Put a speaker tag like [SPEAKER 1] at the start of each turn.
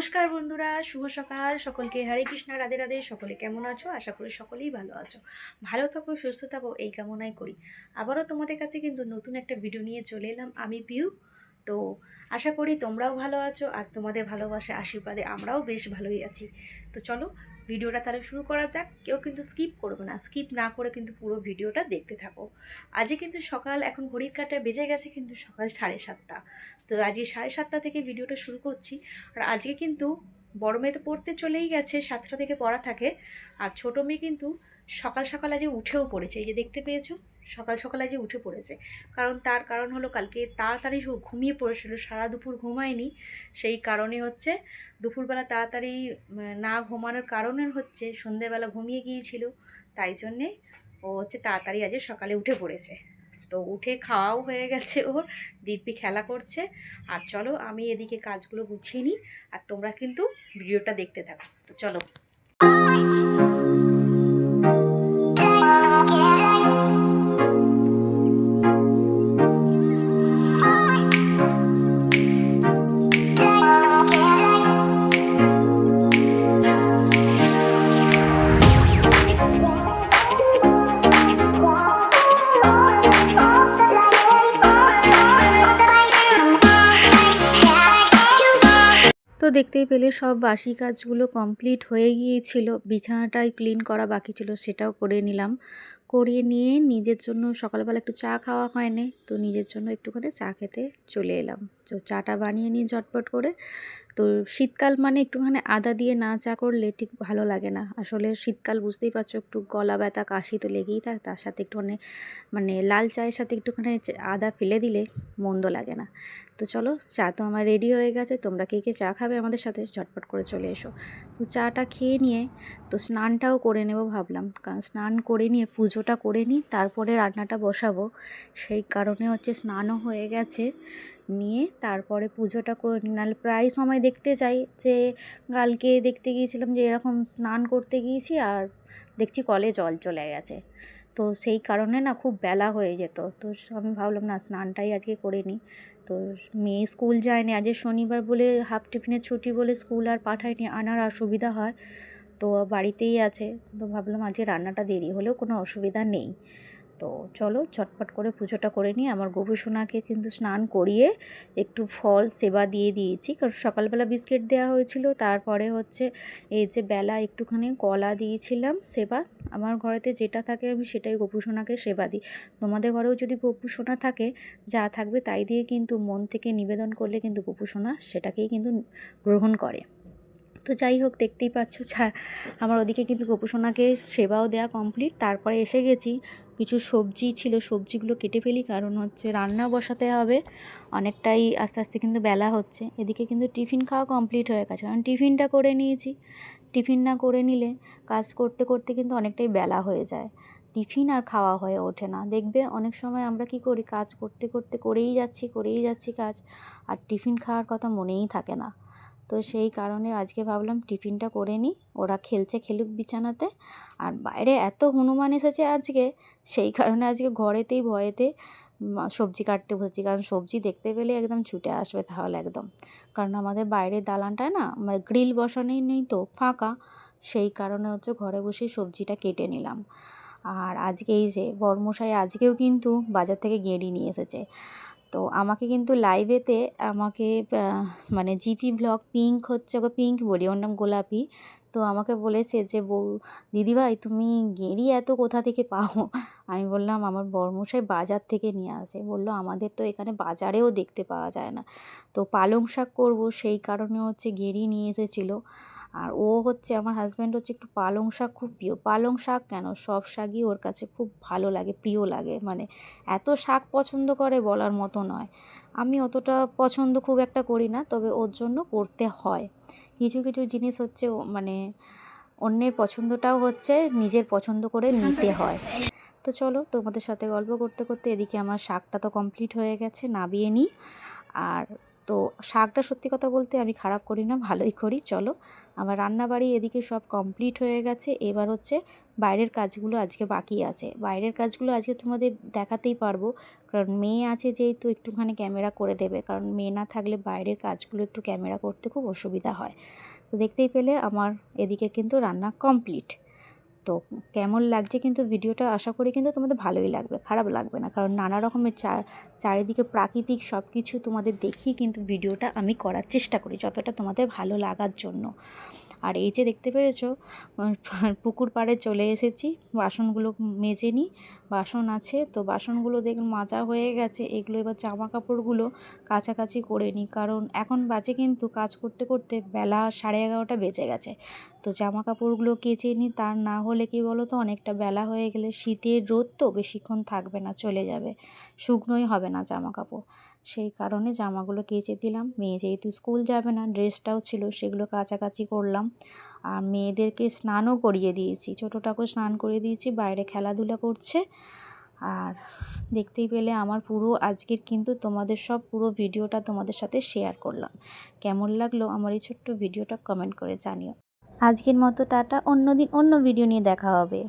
[SPEAKER 1] সকাল। সকলকে হরে কৃষ্ণ, রাধে রাধে। সকলে কেমন আছো? আশা করি সকলেই ভালো আছো। ভালো থাকো, সুস্থ থাকো, এই কামনাই করি। আবারও তোমাদের কাছে কিন্তু নতুন একটা ভিডিও নিয়ে চলে এলাম। আমি পিউ। তো আশা করি তোমরাও ভালো আছো আর তোমাদের ভালোবাসা আশীর্বাদে আমরাও বেশ ভালোই আছি। তো চলো ভিডিওটা তাহলে শুরু করা যাক। কেউ কিন্তু স্কিপ করবে না। স্কিপ না করে কিন্তু পুরো ভিডিওটা দেখতে থাকো। আজকে কিন্তু সকাল, এখন ঘড়ির কাটা বেজে গেছে কিন্তু সকাল সাড়ে সাতটা। তো আজকে সাড়ে সাতটা থেকে ভিডিওটা শুরু করছি। আর আজকে কিন্তু বড় মেয়ে তো পড়তে চলেই গেছে, সাতটা থেকে পড়া থাকে। আর ছোটো মেয়ে কিন্তু সকাল সকাল আজকে উঠেও পড়েছে। এই যে দেখতে পেয়েছ? সকাল সকাল আজকে উঠে পড়েছে। কারণ তার কারণ হলো কালকে তাড়াতাড়ি ঘুমিয়ে পড়েছিল, সারা দুপুর ঘুমায়নি। সেই কারণে হচ্ছে দুপুরবেলা তাড়াতাড়ি না ঘুমানোর কারণে হচ্ছে সন্ধেবেলা ঘুমিয়ে গিয়েছিল। তাই জন্যে ও হচ্ছে তাড়াতাড়ি আজকে সকালে উঠে পড়েছে। তো উঠে খাওয়াও হয়ে গেছে ওর, দিব্যি খেলা করছে। আর চলো আমি এদিকে কাজগুলো গুছিয়ে নিই, আর তোমরা কিন্তু ভিডিওটা দেখতে থাকো। তো চলো। দেখতেই পেলে সব বাসি কাজগুলো কমপ্লিট হয়ে গিয়েছিল। বিছানাটাই ক্লিন করা বাকি ছিল, সেটাও করে নিলাম। করিয়ে নিয়ে নিজের জন্য সকালবেলা একটু চা খাওয়া হয়নি, তো নিজের জন্য একটুখানি চা খেতে চলে এলাম। তো চাটা বানিয়ে নিয়ে ঝটপট করে তো শীতকাল মানে একটুখানি আদা দিয়ে না চা করলে ঠিক ভালো লাগে না। আসলে শীতকাল বুঝতেই পারছ, একটু গলা ব্যথা, কাশি তো লেগেই থাকে। তার সাথে একটুখানি মানে লাল চায়ের সাথে একটুখানি আদা ফেলে দিলে মন্দ লাগে না। তো চলো, চা তো আমার রেডি হয়ে গেছে। তোমরা কে কে চা খাবে আমাদের সাথে ঝটপট করে চলে এসো। তো চাটা খেয়ে নিয়ে, তো স্নানটাও করে নেব ভাবলাম। কারণ স্নান করে নিয়ে, পুজোটা করে নিই, তারপরে রান্নাটা বসাবো। সেই কারণে হচ্ছে স্নানও হয়ে গেছে। নিয়ে তারপরে পুজোটা করে নাহলে প্রায় সময় দেখতে চাই যে কালকে দেখতে গিয়েছিলাম যে এরকম স্নান করতে গিয়েছি আর দেখছি কলে জল চলে গেছে। তো সেই কারণে না খুব বেলা হয়ে যেত। তো আমি ভাবলাম না স্নানটাই আজকে করে নিই। তো মেয়ে স্কুল যায়নি। আজকে শনিবার বলে হাফ টিফিনের ছুটি বলে স্কুল আর পাঠায়নি। আনার অসুবিধা হয়। তো বাড়িতেই আছে। তো ভাবলাম আজকে রান্নাটা দেরি হলেও কোনো অসুবিধা নেই। তো চলো চটপট করে পুজোটা করে নিই। আমার গবেষণাকে কিন্তু স্নান করিয়ে একটু ফল সেবা দিয়ে দিয়েছি। কারণ সকালবেলা বিস্কিট দেওয়া হয়েছিল, তারপরে হচ্ছে এই যে বেলা একটুখানি কলা দিয়েছিলাম সেবা। আমার ঘরেতে যেটা থাকে আমি সেটাই গোপুসোনাকে সেবা দিই। তোমাদের ঘরেও যদি গোপুসোনা থাকে, যা থাকবে তাই দিয়ে কিন্তু মন থেকে নিবেদন করলে কিন্তু গোপুসোনা সেটাকেই কিন্তু গ্রহণ করে। তো যাই হোক, দেখতেই পাচ্ছ আমার ওদিকে কিন্তু গোপুসোনাকে সেবাও দেওয়া কমপ্লিট তারপরে এসে গেছি। কিছু সবজি ছিল, সবজিগুলো কেটে ফেলি, কারণ হচ্ছে রান্না বসাতে হবে। অনেকটাই আস্তে আস্তে কিন্তু বেলা হচ্ছে। এদিকে কিন্তু টিফিন খাওয়া কমপ্লিট হয়ে গেছে। কারণ টিফিনটা করে নিয়েছি। টিফিন না করে নিলে কাজ করতে করতে কিন্তু অনেকটাই বেলা হয়ে যায়। টিফিন আর খাওয়া হয়ে ওঠে না। দেখবে অনেক সময় আমরা কি করি? কাজ করতে করতে করেই যাচ্ছি করেই যাচ্ছি কাজ। আর টিফিন খাওয়ার কথা মনেই থাকে না। তো সেই কারণে আজকে ভাবলাম টিফিনটা করে নিই। ওরা খেলছে খেলুক বিছানাতে। আর বাইরে এত হনুমান এসেছে আজকে, সেই কারণে আজকে ঘরেতেই ভয়েতে সবজি কাটতে বসেছি। কারণ সবজি দেখতে পেলে একদম ছুটে আসবে তাহলে একদম। কারণ আমাদের বাইরের দালানটা না মানে গ্রিল বসানোই নেই তো, ফাঁকা। সেই কারণে হচ্ছে ঘরে বসেই সবজিটা কেটে নিলাম। আর আজকে এই যে বর্মশাই আজকেও কিন্তু বাজার থেকে গেঁড়ি নিয়ে এসেছে। তো আমাকে কিন্তু লাইভেতে আমাকে মানে জিপি ব্লগ পিঙ্ক হচ্ছে ওকে পিঙ্ক বলি, ওর নাম গোলাপি। তো আমাকে বলেছে যে, বউ, দিদিভাই, তুমি গেঁড়ি এত কোথা থেকে পাও? আমি বললাম, আমার বর্মশাই বাজার থেকে নিয়ে আসে। বলল, আমাদের তো এখানে বাজারেও দেখতে পাওয়া যায় না। তো পালং শাক করব, সেই কারণে হচ্ছে গেঁড়ি নিয়ে এসেছিল। আর ও হচ্ছে আমার হাজব্যান্ড হচ্ছে একটু পালং শাক খুব প্রিয়। পালং শাক কেন? সব শাকই ওর কাছে খুব ভালো লাগে, প্রিয় লাগে। মানে এত শাক পছন্দ করে বলার মতো নয়। আমি অতটা পছন্দ খুব একটা করি না, তবে ওর জন্য করতে হয়। কিছু কিছু জিনিস হচ্ছে মানে অন্যের পছন্দটাও হচ্ছে, নিজের পছন্দ করে নিতে হয়। তো চলো তোমাদের সাথে গল্প করতে করতে এদিকে আমার শাকটা তো কমপ্লিট হয়ে গেছে, নাবিয়ে নিই। আর তো শাকটা সত্যি কথা বলতে আমি খারাপ করি না, ভালোই করি। চলো, আমার রান্নাবাড়ি এদিকে সব কমপ্লিট হয়ে গেছে। এবার হচ্ছে বাইরের কাজগুলো আজকে বাকি আছে। বাইরের কাজগুলো আজকে তোমাদের দেখাতেই পারব। কারণ মেয়ে আছে যেহেতু একটুখানি ক্যামেরা করে দেবে। কারণ মেয়ে না থাকলে বাইরের কাজগুলো একটু ক্যামেরা করতে খুব অসুবিধা হয়। তো দেখতেই পেলে আমার এদিকে কিন্তু রান্না কমপ্লিট তো কেমন লাগছে কিন্তু ভিডিওটা? আশা করি কিন্তু তোমাদের ভালোই লাগবে, খারাপ লাগবে না। কারণ নানা রকমের চারিদিকে প্রাকৃতিক সব কিছু তোমাদের দেখিয়ে কিন্তু ভিডিওটা আমি করার চেষ্টা করি, যতটা তোমাদের ভালো লাগার জন্য। আর এই যে দেখতে পেরেছ পুকুর পাড়ে চলে এসেছি। বাসনগুলো মেজে নিই, বাসন আছে, তো বাসনগুলো দেখুন মাজা হয়ে গেছে। এগুলো এবার জামা কাপড়গুলো কাছাকাছি করে নিই, কারণ এখন বাজে কিন্তু কাজ করতে করতে বেলা সাড়ে এগারোটা বেজে গেছে। তো জামা কাপড়গুলো কেচে নিই, তার না হলে কি বলো তো অনেকটা বেলা হয়ে গেলে শীতের রোদ তো বেশিক্ষণ থাকবে না, চলে যাবে। শুকনোই হবে না জামা কাপড় সেই কারণে জামাগুলো কেচে দিলাম। মেয়ে যেহেতু স্কুল যাবে না, ড্রেসটাও ছিল, সেগুলো কাছাকাছি করলাম। আর মেয়েদেরকে স্নানও করিয়ে দিয়েছি। ছোটোটাকেও স্নান করিয়ে দিয়েছি, বাইরে খেলাধুলা করছে। আর দেখতেই পেলে আমার পুরো আজকের কিন্তু তোমাদের সব পুরো ভিডিওটা তোমাদের সাথে শেয়ার করলাম। কেমন লাগল আমার এই ছোট্ট ভিডিওটা কমেন্ট করে জানিও। আজকের মতো টাটা অন্য দিন অন্য ভিডিও নিয়ে দেখা হবে।